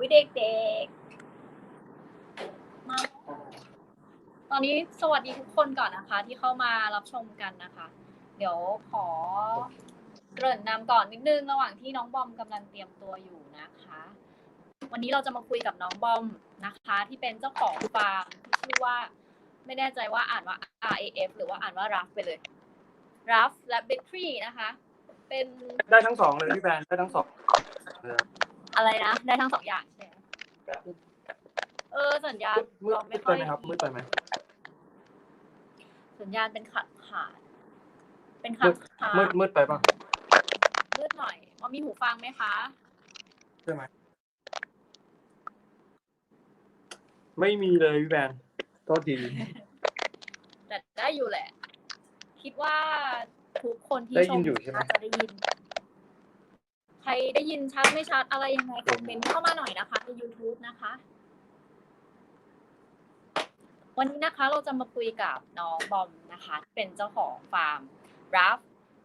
อุ้ยเด็กๆมาตอนนี้สวัสดีทุกคนก่อนนะคะ ที่เข้ามารับชมกันนะคะ เดี๋ยวขอเกริ่นนำก่อนนิดนึงระหว่างที่น้องบอมกำลังเตรียมตัวอยู่นะคะ วันนี้เราจะมาคุยกับน้องบอมนะคะ ที่เป็นเจ้าของฟาร์มที่ชื่อว่า ไม่แน่ใจว่าอ่านว่า R A F หรือว่าอ่านว่า RAF ไปเลย RAF Laboratory นะคะ เป็นได้ทั้งสองเลยพี่แบรนได้ทั้งสอง อออะไรนะได้ทั้งสองอย่างใช่ไหมเออสัญญาณมืดเรามืไม่ดค่ไปอยไหมครับมืดไปไหม สัญญาณเป็นขาดขาดเป็นขาดขาดมืดมืดไปป่ะมืดหน่อยว่ามีหูฟังไหมคะ ใช่ไหมไม่มีเลยพี่แบรนด์โทษที แต่ได้อยู่แหละ คิดว่าทุกคนที่ได้ชยิมนอยู่ใช่ไหมอาจจะได้ยิน ใครได้ยินชัดไม่ชัดอะไรยังไงคอมเมนต์เข้ามาหน่อยนะคะใน YouTube นะคะ วันนี้นะคะเราจะมาคุยกับน้องบอมนะคะเป็นเจ้าของฟาร์ม RAF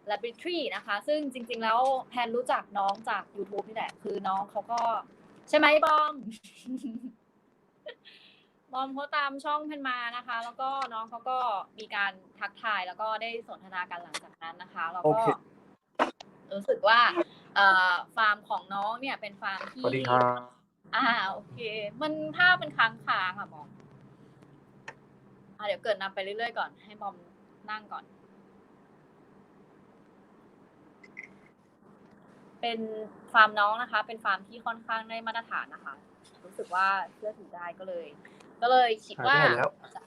Laboratory นะคะ ซึ่งจริง ๆ แล้วแพนรู้จักน้องจาก YouTube นี่แหละ คือน้องเขาก็ ใช่ไหมบอม บอมเขาตามช่องแพนมานะคะ แล้วก็น้องเขาก็มีการทักทายแล้วก็ได้สนทนากันหลังจากนั้นนะคะ แล้วโอก็เครู้สึกว่า เอ่อฟาร์มของน้องเนี่ยเป็นฟาร์มสที่วัสดีครับ อ่าโอเค มันภาพเป็นค้างค้างๆค่ะบอมอะเดี๋ยวเกิดนำไปเรื่อยๆก่อน ให้บอมนั่งก่อน เป็นฟาร์มน้องนะคะ เป็นฟาร์มที่ค่อนข้างได้มาตรฐานนะคะ รู้สึกว่าเชื่อถือได้ก็เลย ก็เลยคิดหายไปว่าไหนแล้วจะ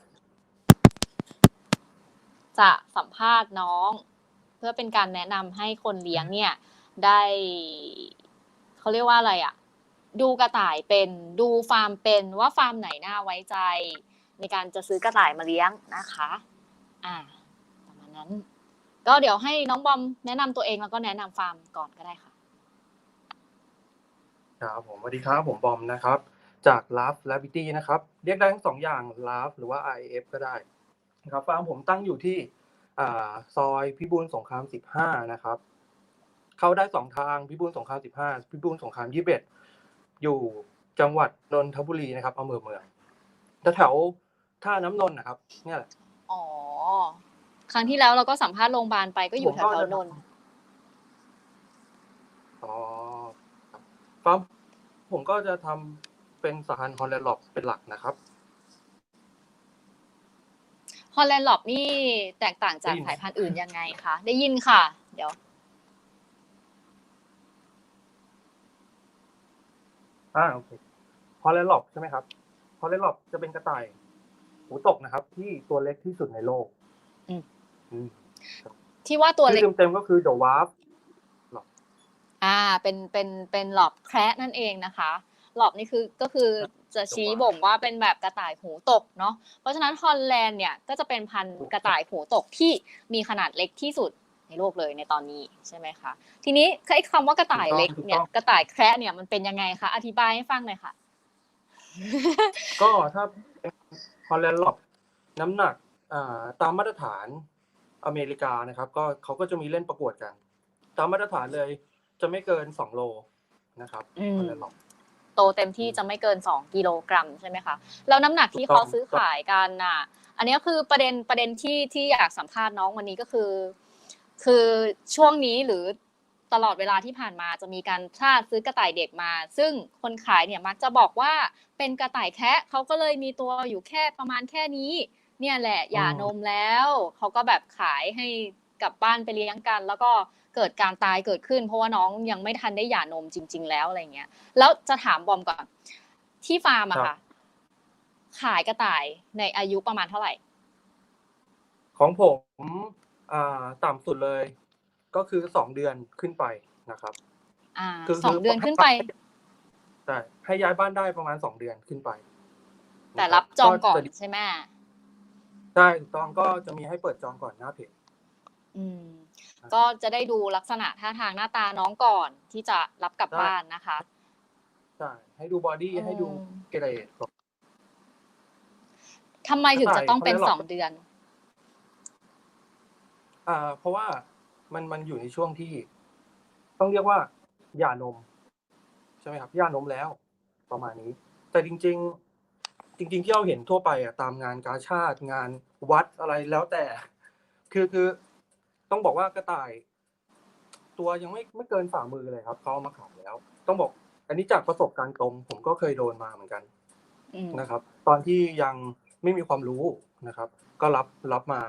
จะสัมภาษณ์น้อง เพื่อเป็นการแนะนำให้คนเลี้ยงเนี่ย ได้เขาเรียกว่าอะไรอะ่ะดูกระต่ายเป็นดูฟาร์มเป็นว่าฟาร์มไหนน่าไว้ใจ ในการจะซื้อกระต่ายมาเลี้ยงนะคะ อ่าประมาณนั้น ก็เดี๋ยวให้น้องบอมแนะนำตัวเองแล้วก็แนะนำฟาร์มก่อนก็ได้ค่ะ ครับผมสวัสดีครับผมบอมนะครับ จาก l a v e l a b i t y นะครับ เรียกได้ทั้งสองอย่าง l a v e หรือว่า IF ก็ได้นะครับฟาร์มผมตั้งอยู่ที่อ่าซอยพิบูลสงคราม 15 นะครับ เข้าได้สองทางพิบูลสงคราม15พิบูลสงคราม21อยู่จังหวัดนนทบุรีนะครับอำเภอเมืองแถวๆท่าน้ำนนท์นะครับ เนี่ยแหละอ๋อครั้งที่แล้วเราก็สัมภาษณ์โรงพยาบาลไปก็อยู่ผมแถก็วจะๆนนท์อ๋อครับฟาร์มผมก็จะทำเป็นสายพันธุ์ฮอลแลนด์ล็อบเป็นหลักนะครับฮอลแลนด์ล็อบนี่แตกต่างจากได้ยินสายพันธุ์อื่นยังไงคะได้ยินค่ะ เดี๋ยว อ่าโอเคฮอลแลนด์ล็อบใช่ไหมครับฮอลแลนด์ล็อบจะเป็นกระต่าย หูตกนะครับ ที่ตัวเล็กที่สุดในโลกอืม อืมที่ว่าตัวเล็กชื่อเต็มๆก็คือ The Warp อ่า เป็นเป็นเป็นหลอบแคระนั่นเองนะคะหลอบนี่คือก็คือจะชี้บ่งว่าเป็นแบบกระต่ายหูตกเนาะเพราะฉะนั้นฮอลแลนด์เนี่ยก็จะเป็นพันธุ์กระต่ายหูตกที่มีขนาดเล็กที่สุด ในโลกเลยในตอนนี้ใช่ไหมคะ ทีนี้ไอ้คำว่ากระต่ายเล็กเนี่ยถูกต้องกระต่ายแคระเนี่ยมันเป็นยังไงคะอธิบายให้ฟังหน่อยค่ะ ก็ถ้าฮอลแลนด์ล็อบน้ำหนักอ่าตามมาตรฐานอเมริกานะครับ ก็เขาก็จะมีเล่นประกวดกัน ตามมาตรฐานเลยจะไม่เกินสองโลนะครับอืมฮอลแลนด์ล็อบโตเต็มที่จะไม่เกิน 2 กิโลกรัมใช่ไหมคะแล้วน้ำหนักที่ถูกต้เขาองซื้อขายกันน่ะ อันนี้คือประเด็นประเด็นที่ที่อยากสัมภาษณ์น้องวันนี้ก็คือ คือช่วงนี้หรือตลอดเวลาที่ผ่านมาจะมีการถ้าซื้อกระต่ายเด็กมา ซึ่งคนขายเนี่ยมักจะบอกว่าเป็นกระต่ายแคะเขาก็เลยมีตัวอยู่แค่ประมาณแค่นี้ เนี่ยแหละหย่านมแล้วเขาก็แบบขายให้กลับบ้านไปเลี้ยงกัน แล้วก็เกิดการตายเกิดขึ้น เพราะว่าน้องยังไม่ทันได้หย่านมจริง ๆ แล้วอะไรเงี้ย แล้วจะถามบอมก่อน ที่ฟาร์มอะครัค่ะบขายกระต่ายในอายุประมาณเท่าไหร่ ของผม อ่าต่ำสุดเลย ก็คือสองเดือนขึ้นไปนะครับ อ่าคือ สองเดือนขึ้นไป ใช่ให้ย้ายบ้านได้ประมาณสองเดือนขึ้นไปแต่รับจองก่อนจะใช่ไหมใช่ถูกต้องก็จะมีให้เปิดจองก่อนหน้าเพจอืม ก็จะได้ดูลักษณะท่าทางหน้าตาน้องก่อนที่จะรับกลับได้บ้านนะคะ ใช่ให้ดูบอดี้อืมให้ดูเกรดก่อนทำไมถึงจะต้องเป็นกระต่ายสองเดือน อ่า เพราะว่ามันมันอยู่ในช่วงที่ ต้องเรียกว่าหย่านม ใช่ไหมครับหย่านมแล้ว ประมาณนี้ แต่จริง ๆ จริง ๆ ที่เราเห็นทั่วไปอะตามงานกาชาติงานวัดอะไรแล้วแต่ คือคือต้องบอกว่ากระต่าย ตัวยังไม่ไม่เกินฝ่ามือเลยครับเขาเอามาขายแล้ว ต้องบอก อันนี้จากประสบการณ์ตรง ผมก็เคยโดนมาเหมือนกันอืมนะครับ ตอนที่ยังไม่มีความรู้นะครับ ก็รับรับมา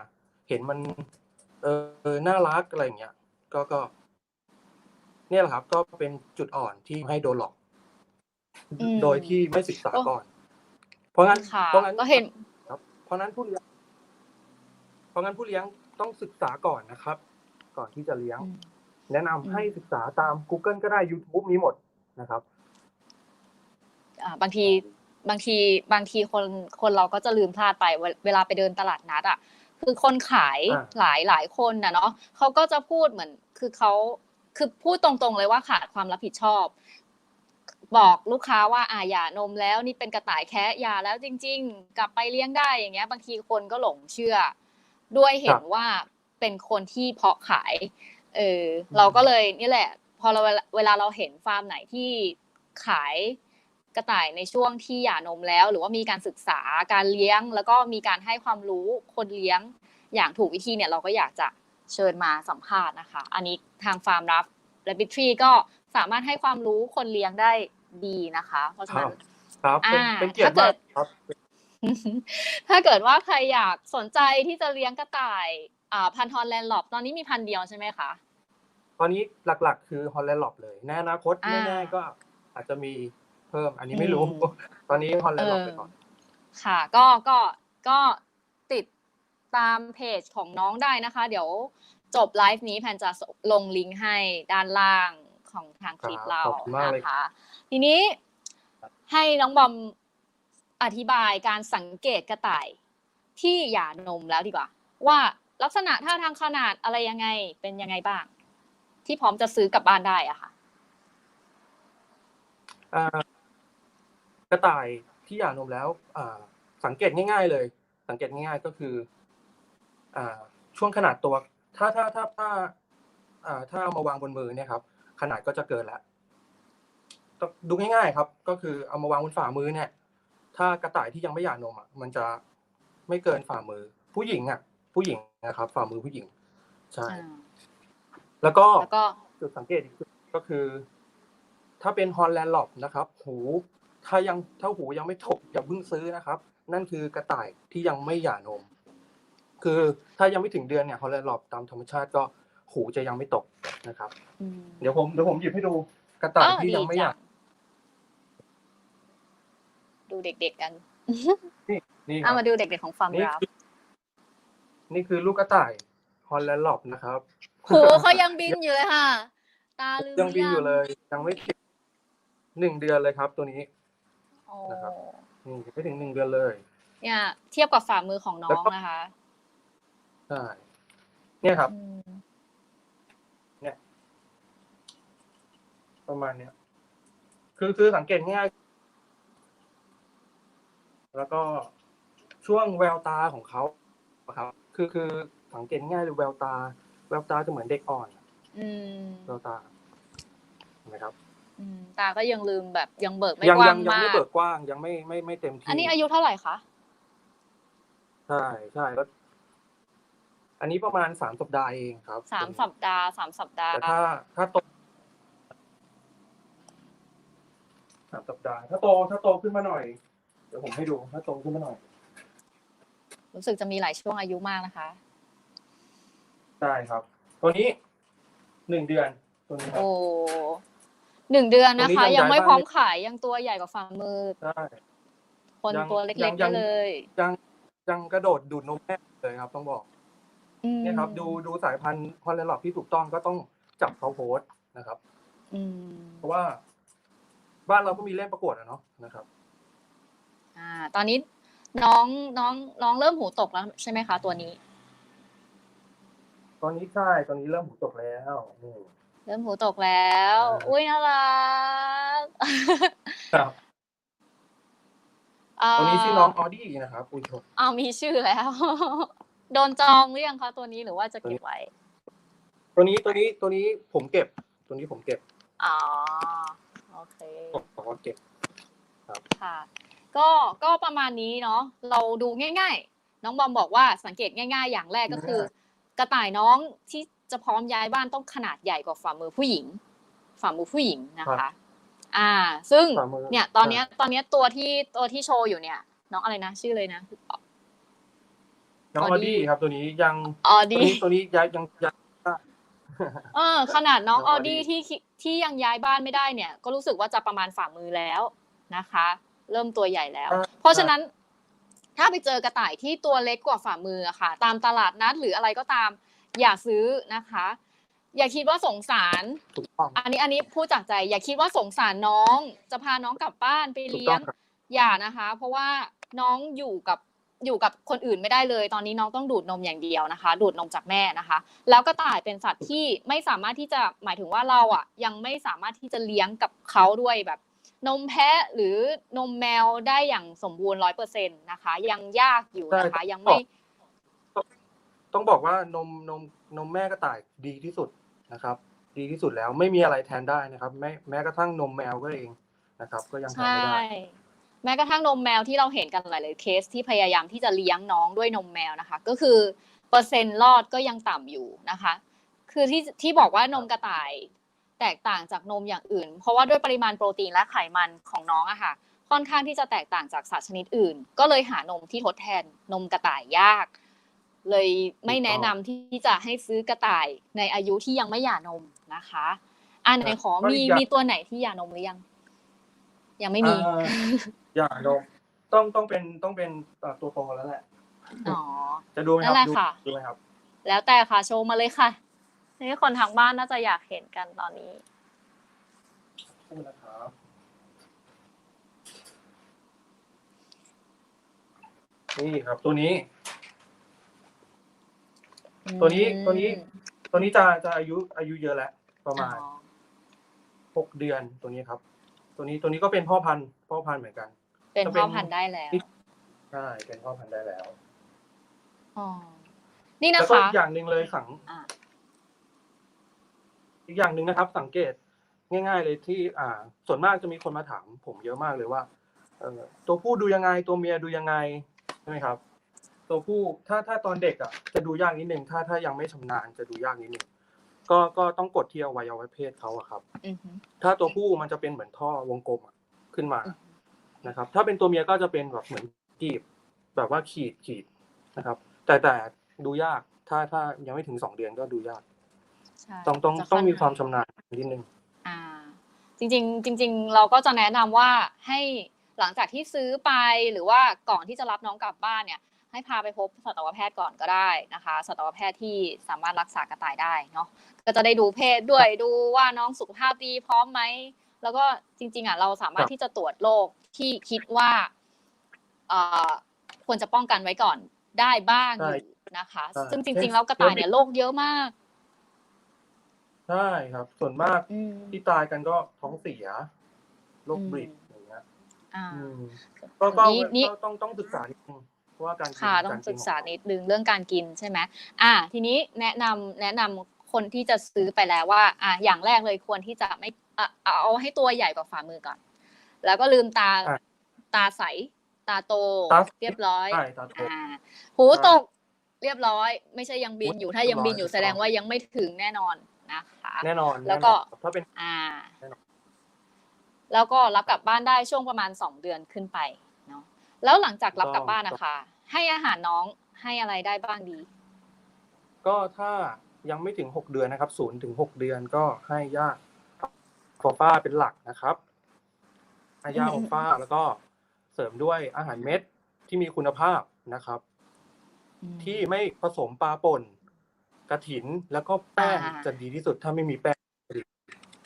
เห็นมัน เออน่ารักอะไรอย่างเงี้ย ก็ก็ เนี่ยแหละครับ ก็เป็นจุดอ่อนที่ให้โดนหลอก อืม โดยที่ไม่ศึกษาก่อน เพราะงั้น ค่ะเพราะงั้น ก็เห็น ครับเพราะงั้นผู้เลี้ยง เพราะงั้นผู้เลี้ยงต้องศึกษาก่อนนะครับ ก่อนที่จะเลี้ยงอืมแนะนำอืม ให้ศึกษาตาม Google ก็ได้ YouTube มีหมดนะครับ อ่าบางทีบางทีบางทีคนคนเราก็จะลืมพลาดไปเวเวลาไปเดินตลาดนัดอะ คือคนขายอ่าหลายหลายคนนะเนาะเขาก็จะพูดเหมือนคือเขาคือพูดตรงๆเลยว่าขาดความรับผิดชอบ บอกลูกค้าว่าอ่าอย่านมแล้วนี่เป็นกระต่ายแคะอย่าแล้วจริง ๆ กลับไปเลี้ยงได้อย่างเงี้ย บางทีคนก็หลงเชื่อ ด้วยเห็นว่าเป็นคนที่เพาะขาย เออเราก็เลยนี่แหละ พอเราเวลาเวลาเราเห็นฟาร์มไหนที่ขาย กระต่ายในช่วงที่หย่านมแล้ว หรือว่ามีการศึกษาการเลี้ยง แล้วก็มีการให้ความรู้คนเลี้ยงอย่างถูกวิธีเนี่ยเราก็อยากจะเชิญมาสัมภาษณ์นะคะ อันนี้ทางฟาร์มรับ r a b b i t r y ก็สามารถให้ความรู้คนเลี้ยงได้ดีนะคะ เพราะฉะนั้นครับเป็นอ่าเป็นเกียรติถ้าเกิมาดกครับถ้าเกิดว่าใครอยากสนใจที่จะเลี้ยงกระต่ายอ่าพันธุ์ฮอลแลนด์หลอบตอนนี้มีพันธุ์เดียวใช่ไหมคะ ตอนนี้หลักๆ คือฮอลแลนด์หลอบเลยในอนาคตอ่าแน่ๆก็อาจจะมี เพิ่ม อันนี้ไม่รู้อืมตอนนี้ฮอลแลนด์หลอบไปก่อน ค่ะ ก็ก็ก็ติดตามเพจของน้องได้นะคะ เดี๋ยวจบไลฟ์นี้แพนจะลงลิงก์ให้ด้านล่างของทางคลิปครับเราขอบคุณมากเลยนะคะ ทีนี้ให้น้องบอมอธิบายการสังเกตกระต่ายที่หย่านมแล้วดีกว่า ว่าลักษณะท่าทางขนาดอะไรยังไงเป็นยังไงบ้าง ที่พร้อมจะซื้อกลับบ้านได้อะค่ะอ่า กระต่ายที่หย่านมแล้วอ่าสังเกตง่าย ๆ เลย สังเกตง่าย ๆ ก็คืออ่าช่วงขนาดตัว ถ้าถ้าถ้าถ้าอ่าถ้าเอามาวางบนมือเนี่ยครับ ขนาดก็จะเกินแล้วก็ดูง่ายๆครับ ก็คือเอามาวางบนฝ่ามือเนี่ย ถ้ากระต่ายที่ยังไม่หย่านมอะมันจะไม่เกินฝ่ามือ ผู้หญิงอะ ผู้หญิงนะครับ ฝ่ามือผู้หญิงใช่อ่าแล้วก็แล้วก็จุดสังเกตอีกจุดก็คือ ถ้าเป็นฮอลแลนด์หลอบนะครับ หู ถ้ายังถ้าหูยังไม่ถกอย่าเพิ่งซื้อนะครับ นั่นคือกระต่ายที่ยังไม่หย่านม คือถ้ายังไม่ถึงเดือนเนี่ยฮอลแลนด์หลอบตามธรรมชาติก็หูจะยังไม่ตกนะครับอืมเดี๋ยวผมเดี๋ยวผมหยิบให้ดูกระต่ายเออที่ยังไม่หย่าดีจัดูเด็กๆกันนี่คเอารับมาดูเด็กๆของฟาร์มนี่ราฟคือนี่คือลูกกระต่ายฮอลแลนด์หลอบนะครับโหเขายังบินอยู่เลยค่ะ ตาลืมยังบินอยู่หเลย ยังไม่ถึงหนึ่งเดือนเลยครับตัวนี้โอ้ นะครับนี่ไม่ถึงหนึ่งเดือนเลย เนี่ยเทียบกับฝ่ามือของน้แล้อวงก็นะคะ ใช่ เนี่ยครับอืมประมาณเนี้ย คือคือสังเกตง่าย แล้วก็ช่วงแววตาของเขาอะครับ คือคือสังเกตง่ายเลยแววตา แววตาจะเหมือนเด็กอ่อนอืมแววตาเห็นไหมครับอืม ตาก็ยังลืมแบบยังเบิกไม่ยังกว้ายังงยังมาก ไม่เบิกกว้างยังไม่ไม่ไม่เต็มที่อันนี้อายุเท่าไหร่คะ ใช่ใช่แล้วอันนี้ประมาณสามสัปดาห์เองครับสามสัปดาห์สามสัปดาห์ แต่ถ้า ถ้าโตสามสัปดาห์ถ้าโตถ้าโตขึ้นมาหน่อย เดี๋ยวผมให้ดู ถ้าโตขึ้นมาหน่อย รู้สึกจะมีหลายช่วงอายุมากนะคะใช่ครับ ตัวนี้หนึ่งเดือนตัวนี้ครับ โอ้ หนึ่งเดือนนะตัวนี้คะยังยังไม่ย้ายพร้อมบ้านขายยังตัวใหญ่กว่าฝ่ามือใช่คนยังตัวเล็ยักงๆยัได้งเลยยังยังกระโดดดูดนมแม่เลยครับ ต้องบอกอืมเนี่ยครับ ดูดูสายพันธุ์ฮอลแลนด์หลอบที่ถูกต้องก็ต้องจับเขาโพสต์นะครับอืมเพราะว่า บ้านเราก็มีเล่นประกวดอะเนาะนะครับ อ่า ตอนนี้น้องน้องน้องเริ่มหูตกแล้วใช่ไหมคะตัวนี้ ตอนนี้ใช่ตอนนี้เริ่มหูตกแล้วนี่ เริ่มหูตกแล้วอ่าอุ้ยน่ารักครับเอ่อตัวนี้ชื่อน้องออดี้นะครับอุ้ยโทษอ้าวมีชื่อแล้ว โดนจองหรือยังคะตัวนี้หรือว่าจะเก็บไว้ ตัวนี้ตัวนี้ตัวนี้ผมเก็บ ตัวนี้ผมเก็บ อ๋อ โอเคผมบอกว่าเก็บค่ะ ก็ก็ประมาณนี้เนาะ เราดูง่าย ๆ น้องบอมบอกว่าสังเกตง่าย ๆ อย่างแรกก็คือ กระต่ายน้องที่ จะพร้อมย้ายบ้านต้องขนาดใหญ่กว่าฝ่ามือผู้หญิง ฝ่ามือผู้หญิงนะคะ อ่า ซึ่งฝ่ามือเนี่ย ตอนเนี้ย ตอนเนี้ยตัวที่ตัวที่โชว์อยู่เนี่ย น้องอะไรนะชื่อเลยนะน้องอ Audi อดี้ครับ ตัวนี้ยังออตัวดี้นี้ตัวนี้ย้ายยังยังเออ ขนาดน้องน้อองอ Audi ดี้ที่คิที่ยังย้ายบ้านไม่ได้เนี่ย ก็รู้สึกว่าจะประมาณฝ่ามือแล้วนะคะ เริ่มตัวใหญ่แล้วอ่าเพราะฉะนั้นถ้าไปเจอกระต่ายที่ตัวเล็กกว่าฝ่ามืออะค่ะ ตามตลาดนัดหรืออะไรก็ตาม อย่าซื้อนะคะ อย่าคิดว่าสงสาร ถูกต้องอันนี้อันนี้พูดจากใจ อย่าคิดว่าสงสารน้อง จะพาน้องกลับบ้านไปถูกเลี้ต้ยองง ครับอย่านะคะ เพราะว่าน้องอยู่กับอยู่กับคนอื่นไม่ได้เลย ตอนนี้น้องต้องดูดนมอย่างเดียวนะคะ ดูดนมจากแม่นะคะ แล้วก็ต่ายเป็นสัตว์ที่ไม่สามารถที่จะหมายถึงว่าเราอะ ยังไม่สามารถที่จะเลี้ยงกับเขาด้วยแบบ นมแพะหรือนมแมวได้อย่างสมบูรณ์ร้อยเปอร์เซ็นต์นะคะ ยังยากอยู่นะคะใช่ยังไม่ ต้องบอกว่านมนมนมแม่กระต่ายดีที่สุดนะครับ ดีที่สุดแล้วไม่มีอะไรแทนได้นะครับ แม้แม้กระทั่งนมแมวก็เองนะครับ ก็ยังแทนไม่ได้แม้กระทั่งนมแมวที่เราเห็นกันหลายๆเคสที่พยายามที่จะเลี้ยงน้องด้วยนมแมวนะคะ ก็คือเปอร์เซ็นต์รอดก็ยังต่ำอยู่นะคะ คือที่ที่บอกว่านมกระต่ายแตกต่างจากนมอย่างอื่น เพราะว่าด้วยปริมาณโปรตีนและไขมันของน้องอะค่ะ ค่อนข้างที่จะแตกต่างจากสัตว์ชนิดอื่น ก็เลยหานมที่ทดแทนนมกระต่ายยาก เลยไม่แนะนำที่จะให้ซื้อกระต่ายในอายุที่ยังไม่หย่านมนะคะอันไหนขอก็มีอีกอย่างมีตัวไหนที่หย่านมหรือยัง ยังไม่มีอ่าอย่านมต้องต้องเป็นต้องเป็นเอ่อตัวโตแล้วแหละอ๋อจะดูไหมครับนั่นแหละดูค่ะดูไหมครับ แล้วแต่ค่ะโชว์มาเลยค่ะนี่คนทางบ้านน่าจะอยากเห็นกันตอนนี้พูดนะครับนี่ครับตัวนี้ ตัวนี้ตัวนี้ตัวนี้จะจะอายุอายุเยอะแล้วประมาณอ๋อหกเดือนตัวนี้ครับ ตัวนี้ตัวนี้ก็เป็นพ่อพันธุ์พ่อพันธุ์เหมือนกัน เป็นจะเป็นพ่อพันธุ์ได้แล้วใช่เป็นพ่อพันธุ์ได้แล้วอ๋อนี่นะแล้วก็คะอีกอย่างหนึ่งเลยสังอ่าอีกอย่างหนึ่งนะครับ สังเกตง่าย ๆ เลยที่อ่า ส่วนมากจะมีคนมาถาม ผมเยอะมากเลยว่าเออตัวผู้ดูยังไงตัวเมียดูยังไงใช่ไหมครับ ตัวผู้ถ้าถ้าตอนเด็กอะจะดูยากนิดนึงถ้าถ้ายังไม่ชำนาญจะดูยากนิดนึงก็ก็ต้องกดที่อวัยวะเพศเขาอะครับอือฮึถ้าตัวผู้มันจะเป็นเหมือนท่อวงกลมอะขึ้นมาอือฮึนะครับ ถ้าเป็นตัวเมียก็จะเป็นแบบเหมือนกีบ แบบว่าขีดขีดนะครับ แต่แต่ดูยากถ้าถ้ายังไม่ถึงสองเดือนก็ดูยากใช่ต้องต้องจะต้องมีนความชำนาญนิดนึงอ่า จริง ๆ จริง ๆ เราก็จะแนะนำว่าให้หลังจากที่ซื้อไปหรือว่าก่อนที่จะรับน้องกลับบ้านเนี่ย ให้พาไปพบสัตวแพทย์ก่อนก็ได้นะคะสัตวแพทย์ที่สามารถรักษากระต่ายได้เนาะก็จะได้ดูเพศด้วยดูว่าน้องสุขภาพดีพร้อมไหมแล้วก็จริง ๆอะเราสามารถครับที่จะตรวจโรคที่คิดว่าเอ่อควรจะป้องกันไว้ก่อนได้บ้างอยู่นะคะใช่ซึ่งจริง ๆ แล้วกระต่ายเนี่ยโรคเยอะมากใช่ครับ ส่วนมากอืมที่ตายกันก็ท้องเสียโรคอืมบริดอย่างเงี้ยอ่าอืมก็ก็นี่นี่ก็ต้องต้องศึกษานิดนึงเพราะ ว่าการกินค่ะต้องรนศึกษาของเขนิดนึงเรื่องการกินใช่ไหมอ่า ทีนี้แนะนำแนะนำคนที่จะซื้อไปแล้วว่า อ่าอย่างแรกเลยควรที่จะไม่อะเอาให้ตัวใหญ่กว่าฝ่ามือก่อน แล้วก็ลืมตาอะตาใส ตาโตตาเรียบร้อยใช่ตาโตอ่าหูตกเรียบร้อย ไม่ใช่ยังบินอยู่หูถ้ายังบินอยู่เรียบร้อยแสดงว่ายังไม่ถึงแน่นอนนะคะแน่นอนแล้วก็น่นอนถ้าเป็นอ่าแน่นอนแล้วก็รับกลับบ้านได้ช่วงประมาณสองเดือนขึ้นไปเนาะ แล้วหลังจากรับกลับบ้านนะคะ ให้อาหารน้องให้อะไรได้บ้างดี ก็ถ้ายังไม่ถึงหกเดือนนะครับศูนย์ถึงหกเดือนก็ให้ยาฟอฟ้าเป็นหลักนะครับให้ยาอืฟมอฟ้าแล้วก็เสริมด้วยอาหารเม็ดที่มีคุณภาพนะครับ ที่ไม่ผสมปลาป่นกระถินแล้วก็แป้งอ่าจะดีที่สุดถ้าไม่มีแป้ง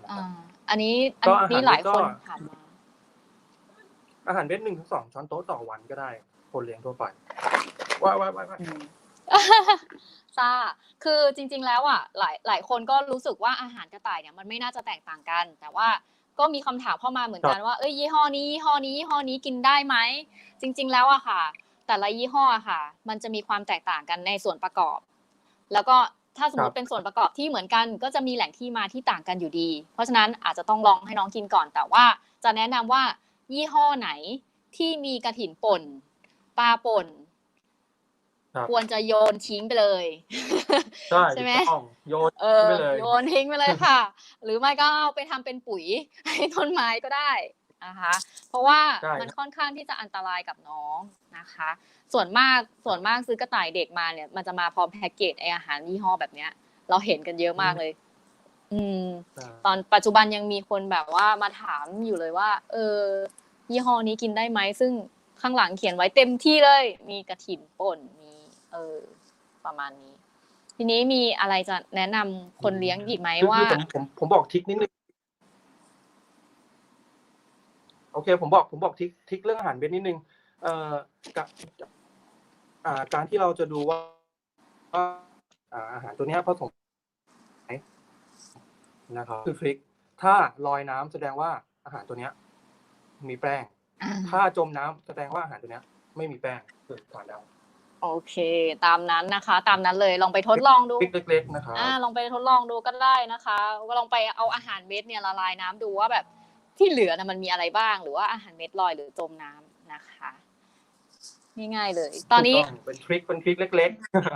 นะคอ่ารับอันนี้อันก็อาหารนี้หลายก็คนถามมา อาหารเม็ดหนึ่งถึงสองช้อนโต๊ะต่อวันก็ได้ คนเลี้ยงทั่วไปว้ายว้ายว้ายว้ายอืมซ่าคือจริง ๆ แล้วอะหลายหลายคนก็รู้สึกว่าอาหารกระต่ายเนี่ยมันไม่น่าจะแตกต่างกัน แต่ว่าก็มีคำถามเข้ามาเหมือนกันว่าเอ้ยยี่ห้อนี้ยี่ห้อนี้ยี่ห้อนี้กินได้ไหมจริง ๆ แล้วอะค่ะ แต่ละยี่ห้ออะค่ะ มันจะมีความแตกต่างกันในส่วนประกอบ แล้วก็ถ้าสมมติเป็นส่วนประกอบที่เหมือนกัน ก็จะมีแหล่งที่มาที่ต่างกันอยู่ดี เพราะฉะนั้นอาจจะต้องลองให้น้องกินก่อน แต่ว่าจะแนะนำว่า ยี่ห้อไหนที่มีกระถินป่น ปลาป่นครับควรจะโยนทิ้งไปเลยใช่ใช่ไหมถูกต้องโยนเออไปเลยโยนทิ้งไปเลยค่ะ หรือไม่ก็เอาไปทำเป็นปุ๋ยให้ต้นไม้ก็ได้นะคะเพราะว่าใช่มันค่อนข้างที่จะอันตรายกับน้องนะคะ ส่วนมากส่วนมากซื้อกระต่ายเด็กมาเนี่ย มันจะมาพร้อมแพ็กเกจไออาหารยี่ห้อแบบเนี้ย เราเห็นกันเยอะมากเลย อืมใช่ตอนปัจจุบันยังมีคนแบบว่ามาถามอยู่เลยว่า เออ ยี่ห้อนี้กินได้ไหมซึ่งข้างหลังเขียนไว้เต็มที่เลย มีกระถินป่นมีเออ ประมาณนี้ ทีนี้มีอะไรจะแนะนำคนเลี้ยงอีกไหมคือว่าคือผมผมผมบอกทริกนิดนึงโอเค ผมบอกผมบอกทริกทริกเรื่องอาหารเม็ดนิดนึงเอ่อกะอ่าการที่เราจะดูว่าว่าอ่าอาหารตัวเนี้ยผสมไหนนะครับคือทริก ถ้าลอยน้ำแสดงว่าอาหารตัวเนี้ย มีแป้งถ้าจมน้ำแสดงว่าอาหารตัวเนี้ย ไม่มีแป้งคือผ่านดาวโอเค ตามนั้นนะคะ ตามนั้นเลยลองไปทดลองดูทริกเล็ก ๆ นะครับ อ่าลองไปทดลองดูก็ได้นะคะ ก็ลองไปเอาอาหารเม็ดเนี่ยละลายน้ำดูว่าแบบที่เหลือนะมันมีอะไรบ้าง หรือว่าอาหารเม็ดลอยหรือจมน้ำนะคะง่ายๆเลย ตอนนี้ ถูกงเป็นทริคเป็นทริคเล็ก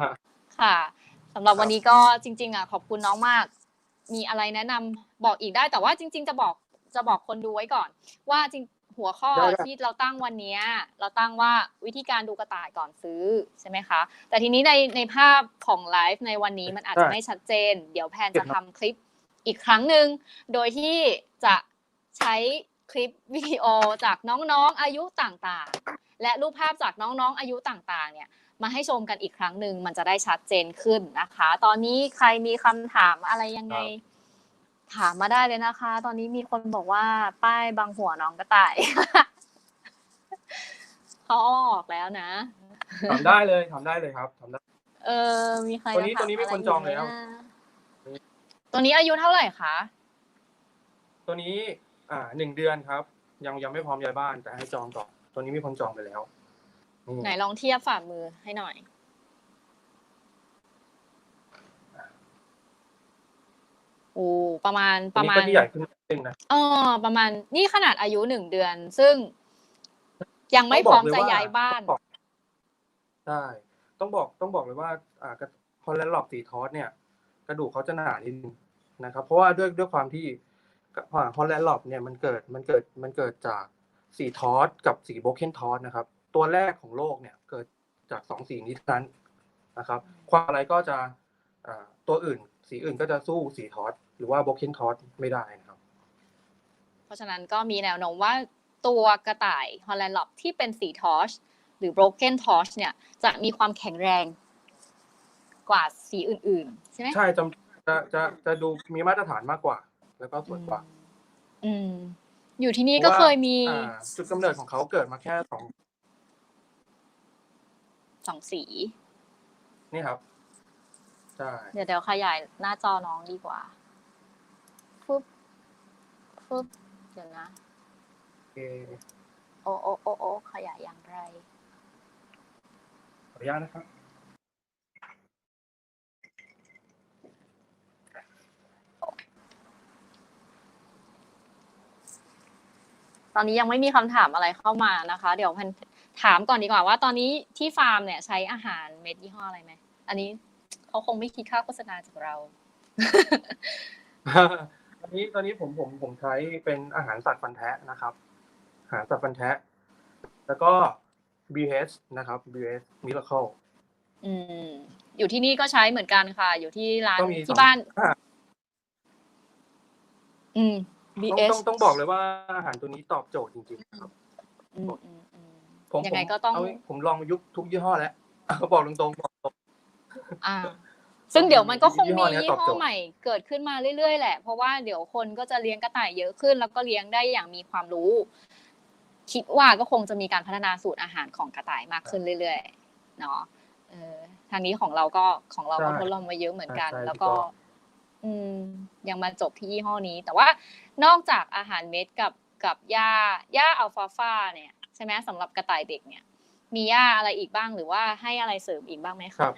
ๆค่ะสำหรับครับ วันนี้ก็จริง ๆอะขอบคุณน้องมาก มีอะไรแนะนำบอกอีกได้แต่ว่าจริง ๆ จะบอกจะบอกคนดูไว้ก่อน ว่าจริง หัวข้อได้ได้ที่เราตั้งวันเนี้ยเราตั้งว่าวิธีการดูกระต่ายก่อนซื้อใช่ไหมคะ แต่ทีนี้ในในภาพของไลฟ์ในวันนี้มันอาจจะไม่ชัดเจน เดี๋ยวแพนจะทำคลิปอีกครั้งหนึ่งโดยที่จะใช้คลิปวิดีโอจากน้องๆ อายุต่างๆ และรูปภาพจากน้องๆ อายุต่างๆ เนี่ยมาให้ชมกันอีกครั้งหนึ่งมันจะได้ชัดเจนขึ้นนะคะ ตอนนี้ใครมีคำถามอะไรยังไง ถามมาได้เลยนะคะ ตอนนี้มีคนบอกว่าป้ายบางหัวน้องกระต่ายเขาเอาออกแล้วนะทำได้เลยทำได้เลยครับทำได้ เออ มีใครตัวนี้จะถาตัวนี้มีคนจองแล้วะไรไหมนะตัวนี้อายุเท่าไหร่คะตัวนี้ อ่าหนึ่งเดือนครับ ยังยังไม่พร้อมย้ายบ้านแต่ให้จองก่อนตัวนี้มีคนจองไปแล้วนี่ไหนลองเทียบฝ่ามือให้หน่อย โอ้ประมาณตัปวระนี้มาก็ณที่ใหญ่ขึ้นนิดนึงนะเออประมาณนี่ขนาดอายุหนึ่งเดือน ซึ่งยังไม่พร้อมจะย้ายบ้านต้องบอกใช่ต้องบอกต้องบอกเลยว่า อ่าฮอลแลนด์หลอกสีทอสเนี่ย กระดูกเขาจะหนานิดนึงนะครับ เพราะว่าด้วยด้วยความที่ฮอลแลนด์หลอกเนี่ยมันเกิดมันเกิดมันเกิดจากสีทอสกับสีโบเคนทอสนะครับ ตัวแรกของโลกเนี่ยเกิดจากสองสีนี้เท่านั้นนะครับ ความอะไรก็จะอ่าตัวอื่น สีอื่นก็จะสู้สีทอส หรือว่าโบเคนทอสไม่ได้นะครับ เพราะฉะนั้นก็มีแนวโน้มว่าตัวกระต่ายฮอลแลนด์ล็อบที่เป็นสีทอชหรือ broken torch เนี่ยจะมีความแข็งแรงกว่าสีอื่น ๆ ใช่ไหมใช่จะจะจะจะดูมีมาตรฐานมากกว่า แล้วก็สวยกว่า อืม อยู่ที่นี่ก็เคยมีอ่าจุดกำเนิดของเขาเกิดมาแค่สองสองสี นี่ครับใช่เดี๋ยวเดี๋ยวขยายหน้าจอน้องดีกว่าปุ๊บ ปุ๊บเดี๋ยวนะ โอเคโอโอโอโอขยายอย่างไร ขออนุญาตนะครับ ตอนนี้ยังไม่มีคำถามอะไรเข้ามานะคะ เดี๋ยวพันถามก่อนดีกว่าว่า ตอนนี้ที่ฟาร์มเนี่ยใช้อาหารเม็ดยี่ห้ออะไรไหม อันนี้เขาคงไม่คิดค่าโฆษณาจากเรา อนนี้ตอนนี้ผมผมผมใช้เป็นอาหารสัตว์ฟันแทะนะครับ อาหารสัตว์ฟันแทะ แล้วก็ BH นะครับ BH Miracle อืม อยู่ที่นี่ก็ใช้เหมือนกันค่ะ อยู่ที่ร้านก็มีสองที่บ้านอ่าอืมต้อง BS ต้องต้องบอกเลยว่าอาหารตัวนี้ตอบโจทย์จริงๆครับอืมอืมอืมผมยังไงผมก็ต้องเาผมลองยุคทุกยี่ห้อแล้วบอกตรงๆบอกตรงอ่า ซึ่งเดี๋ยวมันก็คงยี่ห้มีอเนี้ยยี่ตอบห้อโจทย์ใหม่เกิดขึ้นมาเรื่อยๆแหละ เพราะว่าเดี๋ยวคนก็จะเลี้ยงกระต่ายเยอะขึ้น แล้วก็เลี้ยงได้อย่างมีความรู้ คิดว่าก็คงจะมีการพัฒนาสูตรอาหารของกระต่ายมากขึ้นเรื่อยๆเนาะเออทางนี้ของเราก็ของเราก็ทดลองมาเยอะเหมือนกันใช่แล้วก็ถูกต้องอืมยังมาจบที่ยี่ห้อนี้ แต่ว่านอกจากอาหารเม็ดกับกับหญ้าหญ้าอัลฟาฟาเนี่ยใช่ไหมสำหรับกระต่ายเด็กเนี่ย มีหญ้าอะไรอีกบ้างหรือว่าให้อะไรเสริมอีกบ้างไหมครับ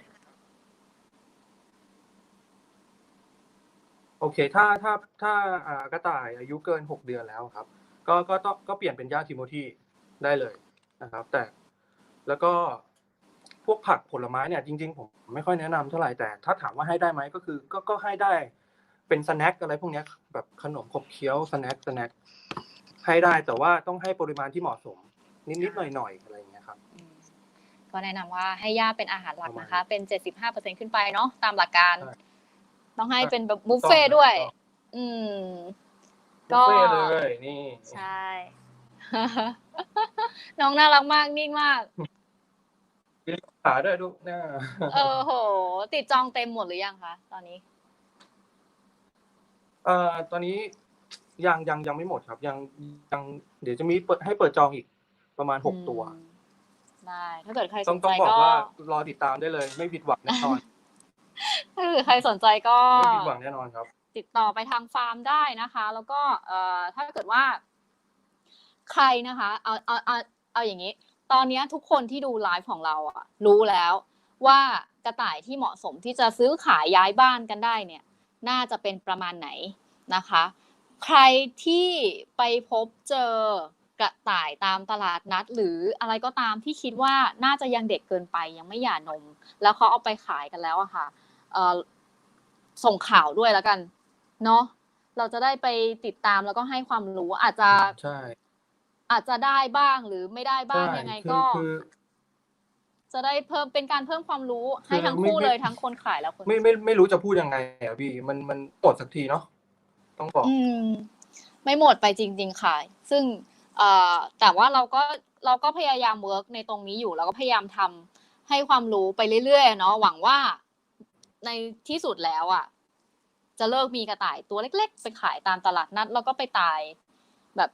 โอเค ถ้าถ้าถ้าอ่ากระต่ายอายุเกินหกเดือนแล้วครับกก็ก็ต้องก็เปลี่ยนเป็นหญ้าทิโมธีได้เลยนะครับ แต่แล้วก็พวกผักผลไม้เนี่ยจริง ๆ ผมไม่ค่อยแนะนำเท่าไหร่แต่ถ้าถามว่าให้ได้ไหมก็คือ ก็ก็ให้ได้เป็นสแน็คอะไรพวกเนี้ยแบบขนมขบเคี้ยวสแน็คสแน็คให้ได้แต่ว่าต้องให้ปริมาณที่เหมาะสม นิดๆหน่อยๆอะไรอย่างเงี้ยครับอืมก็แนะนำว่าให้ย่าเป็นอาหารหลักประมาณนะคะ เป็น 75%ขึ้นไปเนาะตามหลักการใช่ ต้องให้ใช่เป็นแบบบุฟเฟ่ต์ด้วยถูกต้องอืมบุฟเฟ่ต์เลยนี่ ใช่ น้องน่ารักมากนิ่งมากขาด้วยดูหน้าเออโห ติดจองเต็มหมดหรือยังคะตอนนี้ เอ่อตอนนี้ยังยังยังไม่หมดครับ ยังยังเดี๋ยวจะมีเปิดให้เปิดจองอีกประมาณหกตัวอืมได้ถ้าเกิดใครสต้องนต้ใจองบอกก็ว่ารอติดตามได้เลย ไม่ผิดหวังแน่นอน ถ้าเกิดใครสนใจก็ไม่ผิดหวังแน่นอนครับ ติดต่อไปทางฟาร์มได้นะคะ แล้วก็เอ่อถ้าเกิดว่า ใครนะคะเอาเอาเอาเอาอย่างนี้ ตอนนี้ทุกคนที่ดูไลฟ์ของเราอะรู้แล้วว่ากระต่ายที่เหมาะสมที่จะซื้อขายย้ายบ้านกันได้เนี่ย น่าจะเป็นประมาณไหนนะคะ ใครที่ไปพบเจอกระต่ายตามตลาดนัด หรืออะไรก็ตามที่คิดว่าน่าจะยังเด็กเกินไปยังไม่หย่านม แล้วเขาเอาไปขายกันแล้วอะค่ะเอ่อ ส่งข่าวด้วยแล้วกัน เนาะเราจะได้ไปติดตามแล้วก็ให้ความรู้อาจจะใช่อาจจะได้บ้างหรือไม่ได้บ้างใช่ยังไงคือก็คือจะได้เพิ่มเป็นการเพิ่มความรู้ให้คือทั้งไม่คู่ไม่เลยทั้งคนขายและคนไม่ไม่ไม่รู้จะพูดยังไงอะพี่มันมันหมดสักทีเนาะต้องบอกอืมไม่หมดไปจริง ๆ ค่ะ ซึ่งเอ่อแต่ว่าเราก็เราก็พยายามเวิร์กในตรงนี้อยู่เราก็พยายามทำให้ความรู้ไปเรื่อยๆเนาะหวังว่า ในที่สุดแล้วอะ จะเลิกมีกระต่ายตัวเล็ก ๆ ไปขายตามตลาดนัด แล้วก็ไปตายแบบ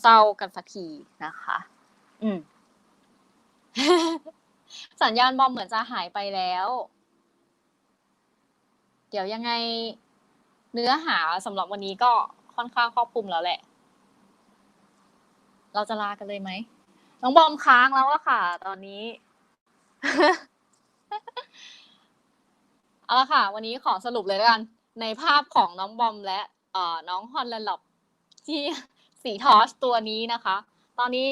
เศร้าๆกันสักทีนะคะ อืม สัญญาณบอมเหมือนจะหายไปแล้ว เดี๋ยวยังไงเนื้อหาสำหรับวันนี้ก็ค่อนข้างครอบคลุมแล้วแหละ เราจะลากันเลยไหมน้องบอมค้างแล้วอะค่ะ ตอนนี้ เอาละค่ะ วันนี้ขอสรุปเลยแล้วกัน ในภาพของน้องบอมและเอ่อน้องฮอนแลนด์ล็อบที่สีทอสตัวนี้นะคะ ตอนนี้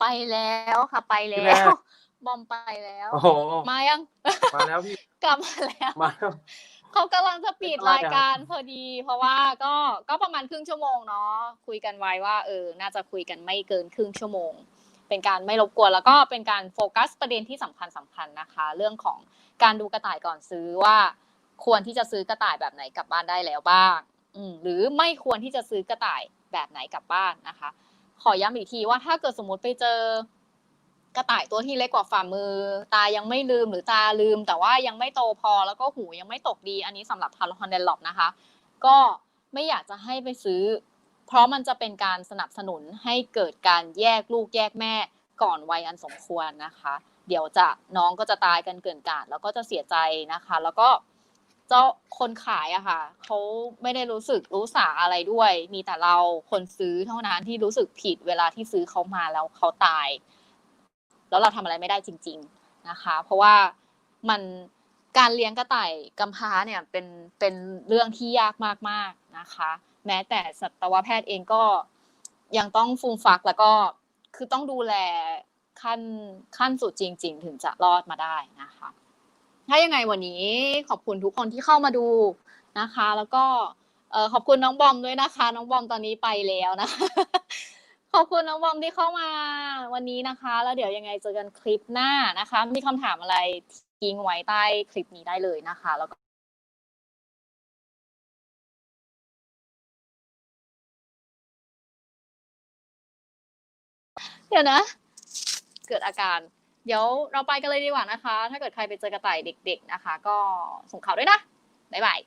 ไปแล้วค่ะ ไปแล้พี่แม่วบอมไปแล้ว โอ้โหมายัง มาแล้วพี่ กลับมาแล้ว มาแล้ว เขากำลังจะปิดไม่เป็นไรรายการพอดี เพราะว่าก็ก็ประมาณครึ่งชั่วโมงเนาะคุยกันไว้ว่าเออ น่าจะคุยกันไม่เกินครึ่งชั่วโมง เป็นการไม่รบกวนแล้วก็เป็นการโฟกัสประเด็นที่สำคัญสคัญๆนะคะ เรื่องของ การดูกระต่ายก่อนซื้อว่า ควรที่จะซื้อกระต่ายแบบไหนกลับบ้านได้แล้วบ้าง อืหรือไม่ควรที่จะซื้อกระต่ายแบบไหนกลับบ้านนะคะ ขอย้ำอีกทีว่าถ้าเกิดสมมติไปเจอกระต่ายตัวที่เล็กกว่าฝ่ามือ ตายังไม่ลืมหรือตาลืม แต่ว่ายังไม่โตพอแล้วก็หูยังไม่ตกดี อันนี้สำหรับพาราฮอนเดลล็อปนะคะ ก็ไม่อยากจะให้ไปซื้อ เพราะมันจะเป็นการสนับสนุนให้เกิดการแยกลูกแยกแม่ก่อนวัยอันสมควรนะคะ เดี๋ยวจะน้องก็จะตายกันเกินกาดแล้วก็จะเสียใจนะคะ แล้วก็เจ้าคนขายอะค่ะเขาไม่ได้รู้สึกรู้สาอะไรด้วย มีแต่เราคนซื้อเท่านั้นที่รู้สึกผิดเวลาที่ซื้อเขามาแล้วเขาตาย แล้วเราทำอะไรไม่ได้จริง ๆนะคะ เพราะว่ามันการเลี้ยงกระต่ายกำพร้าเนี่ยเป็นเป็นเรื่องที่ยากมากๆนะคะ แม้แต่สัตวแพทย์เองก็ยังต้องฟูมฟักแล้วก็คือต้องดูแล ขั้นขั้นสุดจริง ๆ ถึงจะรอดมาได้นะคะ ถ้ายังไงวันนี้ขอบคุณทุกคนที่เข้ามาดูนะคะ แล้วก็ขอบคุณน้องบอมด้วยนะคะ น้องบอมตอนนี้ไปแล้วนะคะขอบคุณน้องบอมที่เข้ามาวันนี้นะคะ แล้วเดี๋ยวยังไงเจอกันคลิปหน้านะคะ มีคำถามอะไรทิ้งไว้ใต้คลิปนี้ได้เลยนะคะ แล้วก็เดี๋ยวนะ เกิดอาการ เดี๋ยวเราไปกันเลยดีกว่านะคะ ถ้าเกิดใครไปเจอกระต่ายเด็ก ๆนะคะ ก็ส่งข่าวด้วยนะบ๊ายบาย